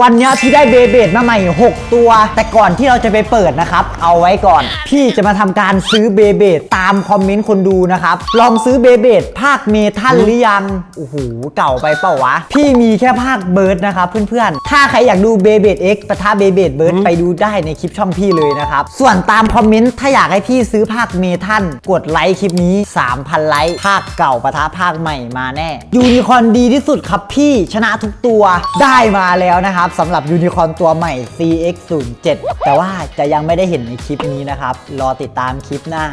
วันเนี้ยพี่ได้เบเบดมาใหม่ 6 ตัว แต่ก่อนที่เราจะไปเปิดนะครับ เอาไว้ก่อน พี่จะมาทำการซื้อเบเบดตามคอมเมนต์คนดูนะครับ ลองซื้อเบเบดภาคเมทัลหรือยัง โอ้โห เก่าไปเปล่าวะ พี่มีแค่ภาคเบิร์ดนะครับเพื่อนๆ ถ้าใครอยากดูเบเบด X ปะทะเบเบดเบิร์ดไปดูได้ในคลิปช่องพี่เลยนะครับ ส่วนตามคอมเมนต์ถ้าอยากให้พี่ซื้อภาคเมทัลกดไลค์คลิปนี้ 3,000 ไลค์ภาคเก่าปะทะภาคใหม่มาแน่ยูนิคอร์นดีที่สุดครับพี่ชนะทุกตัวได้มาแล้วนะครับสำหรับยูนิคอร์นตัวใหม่ CX07 แต่ว่าจะยังไม่ได้เห็นในคลิปนี้นะครับ รอติดตามคลิปหน้า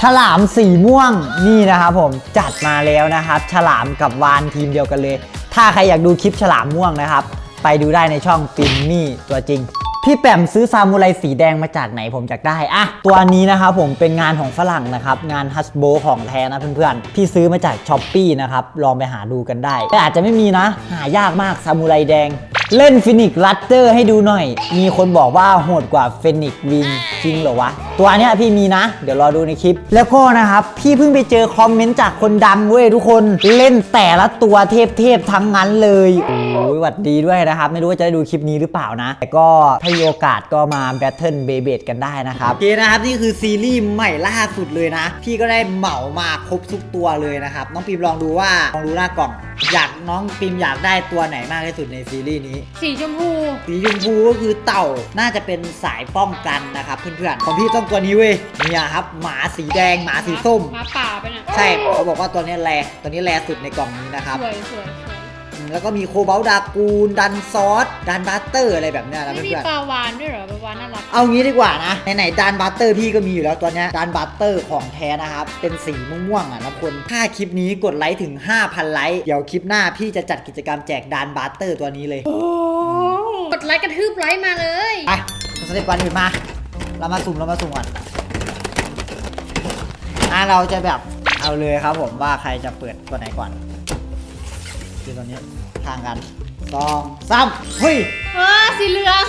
ฉลามสีม่วงนี่นะครับผมจัดมาแล้วนะครับ ฉลามกับวานทีมเดียวกันเลย ถ้าใครอยากดูคลิปฉลามม่วงนะครับ ไปดูได้ในช่องปินมี่ตัวจริงพี่แปมซื้อซามูไรสีแดงมาจากไหนผมอยากได้อะตัวนี้นะครับผมเป็นงานของฝรั่งนะครับ งานฮัสโบของแท้นะเพื่อนๆ พี่ซื้อมาจากช้อปปีนะครับ ลองไปหาดูกันได้ แต่อาจจะไม่มีนะ หายากมากซามูไรแดง เล่นฟินิกรัตเตอร์ให้ดูหน่อย มีคนบอกว่าโหดกว่าฟินิกวินจริงเหรอวะ ตัวเนี้ยพี่มีนะ เดี๋ยวรอดูในคลิป แล้วก็นะครับ พี่เพิ่งไปเจอคอมเมนต์จากคนดังเว้ยทุกคนเล่นแต่ละตัวเทพๆทั้งนั้นเลยโอ้ยหวัดดีด้วยนะครับ ไม่รู้ว่าจะได้ดูคลิปนี้หรือเปล่านะ แต่ก็ถ้ามีโอกาสก็มาแบทเทิลเบเบดกันได้นะครับโอเคนะครับนี่คือซีรีส์ใหม่ล่าสุดเลยนะ พี่ก็ได้เหมามาครบทุกตัวเลยนะครับน้องปิมลองดูว่าลองดูหน้ากล่อง อยากน้องปิมอยากได้ตัวไหนมากที่สุดในซีรีส์นี้สีชมพู สีชมพูก็คือเต่าน่าจะเป็นสายป้องกันนะครับเพื่อนๆของพี่ต้องตัวนี้เว้ยเนี่ยครับหมาสีแดงหมาสีส้ม หมาป่าไปน่ะใช่เขาบอกว่าตัวนี้แรตัวนี้แรสุดในกล่องนี้นะครับ สวยสวยสวยอืม แล้วก็มีโคเบลดากูนดันซอสดันบัตเตอร์อะไรแบบเนี้ยนะไม่มีเพื่อนปลาวานด้วยเหรอปลาวานน่ารักๆเอางี้ดีกว่านะไหนๆดันบัตเตอร์พี่ก็มีอยู่แล้วตัวเนี้ยดันบัตเตอร์ของแท้นะครับ เป็นสีม่วงๆอะนะคนถ้าคลิปนี้กดไลค์ถึง 5,000 ไลค์เดี๋ยวคลิปหน้าพี่จะจัดกิจกรรมแจกดันบัตเตอร์ตัวนี้เลยโอ้กดไลค์กระทืบไลค์มาเลยไปสเต็ปก่อนอื่นมา เรามาสุ่มเรามาสุ่มก่อนอะเราจะแบบเอาเลยครับผมว่าใครจะเปิดตัวไหนก่อน คือตอนนี้ทางกันสองสามเฮ้ยว้าสีเหลือง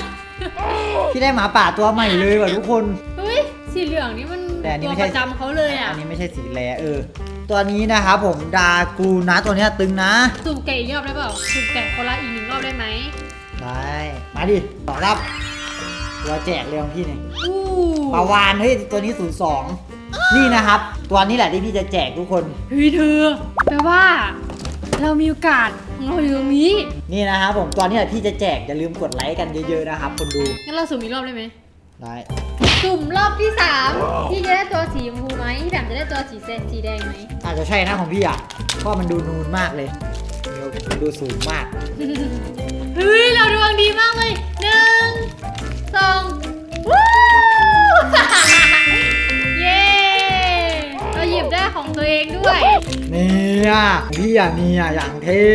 พี่ได้หมาป่าตัวใหม่เลยว่ะทุกคนเฮ้ยสีเหลืองนี่มันแต่อันนี้ตัวไม่ใช่ประจำเขาเลยอะอันนี้ไม่ใช่สีแลเออ ตัวนี้นะครับผมดากูนะตัวเนี้ยตึงนะ สุ่มแกะอีกรอบได้เปล่าสุ่มแกะคนละอีกหนึ่งรอบได้ไหมได้ มาดิต่อรับตัวแจกเลยของพี่เนี่ยอู้ปลาวานเฮ้ยตัวนี้ศูนย์สองนี่นะครับ ตัวนี้แหละที่พี่จะแจกทุกคนเฮ้ยเธอแปลว่า เรามีโอกาสของเราอยู่ตรงนี้นี่นะครับผมตัวนี้แหละพี่จะแจกอย่าลืมกดไลค์กันเยอะๆนะครับ คนดูงั้นเราสุ่มอีกรอบได้ไหมได้สุ่มรอบที่สามพี่จะได้ตัวสีชมพูไหมพี่แบมจะได้ตัวสีเซนสีแดงไหมอาจจะใช่นะของพี่อะเพราะมันดูนูนมากเลยมันดูสูงมากเฮ้ยเราดวงดี อะพี่อะนี่อะอย่างเท่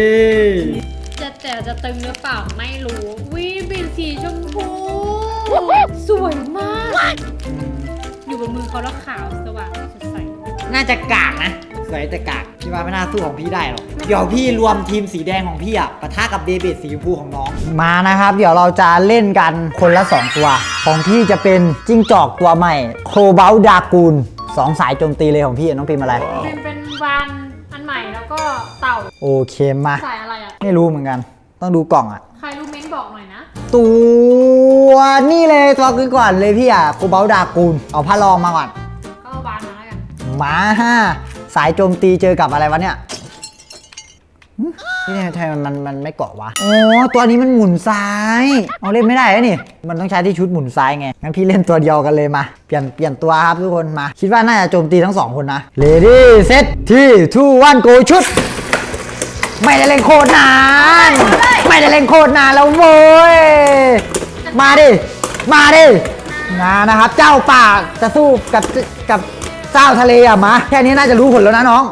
จะแต่จะตึงหรือเปล่าไม่รู้วิเป็นสีชมพู สวยมาก อยู่บนมือเขาแล้วขาวสว่างสดใสน่าจะกากนะสวยแต่กากพี่ว่าไม่น่าสู้ของพี่ได้หรอกเดี๋ยวพี่รวมทีมสีแดงของพี่อะปะทะกับเดบิตสีชมพูของน้องมานะครับ เดี๋ยวเราจะเล่นกันคนละ 2 ตัว ของพี่จะเป็นจิ้งจอกตัวใหม่ โคเบลดากูนสองสายโจมตีเลยของพี่น้องพิมพ์อะไรเป็นเป็นวานอันใหม่แล้ว ก็เต่าโอเคมาสายอะไรอะ ไม่รู้เหมือนกัน ต้องดูกล่องอะ ใครรู้เม้นบอกหน่อยนะ ตัวนี่เลยตัวคือก่อนเลยพี่อะโคเบลดากูนเอาผ้ารองมาก่อน ก็เอาวานมาแล้วกันมาห้าสายโจมตีเจอกับอะไรวะเนี่ย หึนี่ทำไมมันมันมันไม่เกาะวะอ๋อตัวนี้มันหมุนซ้ายเอาเล่นไม่ได้แล้วนี่ มันต้องใช้ที่ชุดหมุนซ้ายไงงั้นพี่เล่นตัวเดียวกันเลยมาเปลี่ยนเปลี่ยนตัวครับทุกคนมา คิดว่าน่าจะโจมตีทั้งสองคนนะเลดี้เซตที่ทูวันโกชุด ไม่ได้เล่นโคตรนานไม่ได้เล่นโคตรนานแล้วเว้ยมาดิมาดินะนะครับ เจ้าป่าจะสู้กับกับเจ้าทะเลอะมาแค่นี้น่าจะรู้ผลแล้วนะน้อง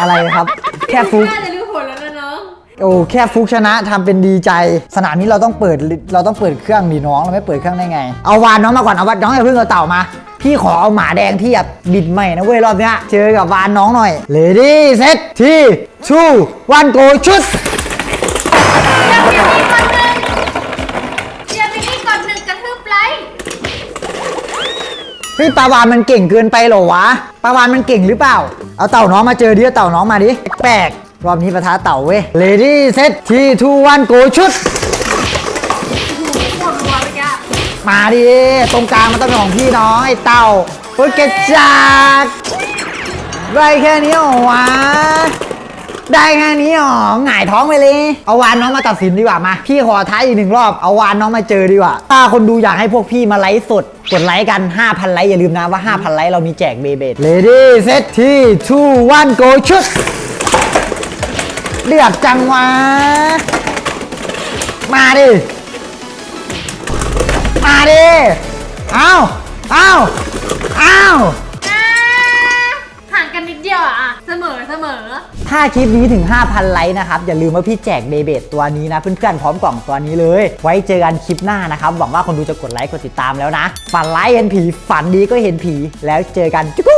อะไรครับ แค่ฟุก น่าจะรู้ผลแล้วนะน้อง โอ้แค่ฟุกชนะทำเป็นดีใจ สนามนี้เราต้องเปิดเราต้องเปิดเครื่องดีน้องเราไม่เปิดเครื่องได้ไง เอาวานน้องมาก่อนเอาวานน้องอย่าเพิ่งเอาเต่ามา พี่ขอเอาหมาแดงที่แบบบิดใหม่นะเว้ยรอบเนี้ยเจอกับวานน้องหน่อยเลดี้เซตที่ชูวันโกชุด เดี๋ยวพี่นี่ก่อน พี่ปลาวานมันเก่งเกินไปเหรอวะปลาวานมันเก่งหรือเปล่า เอาเต่าน้องมาเจอดิเอาเต่าน้องมาดิแปลกรอบนี้ประทะเต่าเว้ย Lady Set ที่ทูวันโกชุด มาดิตรงกลางมันต้องเป็นของพี่น้องไอ้เต่าโอ้ยเกระจากได้แค่นี้เหรอวะ ได้แค่นี้เหรอหงายท้องไปเลย เอาวานน้องมาตัดสินดีกว่ามา พี่ขอท้ายอีกหนึ่งรอบ เอาวานน้องมาเจอดีกว่า ถ้าคนดูอยากให้พวกพี่มาไลฟ์สด กดไลค์กัน 5,000 ไลค์อย่าลืมนะว่า 5,000 ไลค์เรามีแจกเบเบด Lady Set ที่2 1 Go ชุดเลือดจังวะ มาดิ มาดิ เอาเอาเอาห่า ดเดียวอะอะเสมอเสมอ ถ้าคลิปนี้ถึง 5,000 ไลค์นะครับ อย่าลืมว่าพี่แจกเบเบตตัวนี้นะเพื่อนๆพร้อมกล่องตัวนี้เลย ไว้เจอกันคลิปหน้านะครับ หวังว่าคนดูจะกดไลค์กดติดตามแล้วนะ ฝันร้ายเห็นผี ฝันดีก็เห็นผี แล้วเจอกันจุ๊กู